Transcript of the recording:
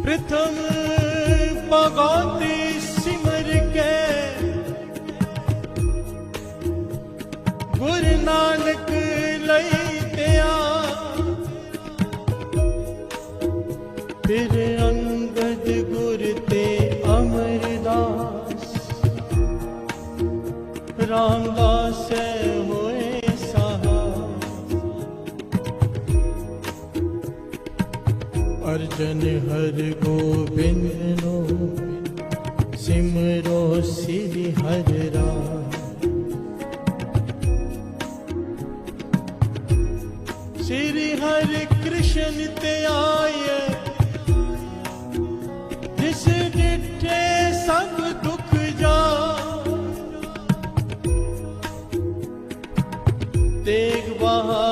ਪ੍ਰਥਮ ਭਗਵਤੀ ਸਿਮਰ ਕੇ। ਗੁਰ ਨਾਨਕ ਲਈ ਤਿਆ ਫਿਰ ਅੰਗਦ ਗੁਰ ਤੇ ਅਮਰਦਾਸ। ਰਾਮਦਾਸ ਅਰਜਨ ਹਰ ਗੋਬਿੰਦ ਨੂੰ, ਸਿਮਰੋ ਸਿਰਿ ਹਰ ਰਾਮ। ਸਿਰਿ ਹਰ ਕ੍ਰਿਸ਼ਨ ਤੇ ਆਏ, ਜਿਸ ਡਿਠੇ ਸਭ ਦੁੱਖ ਜਾ ਤੇਗ ਬਹਾ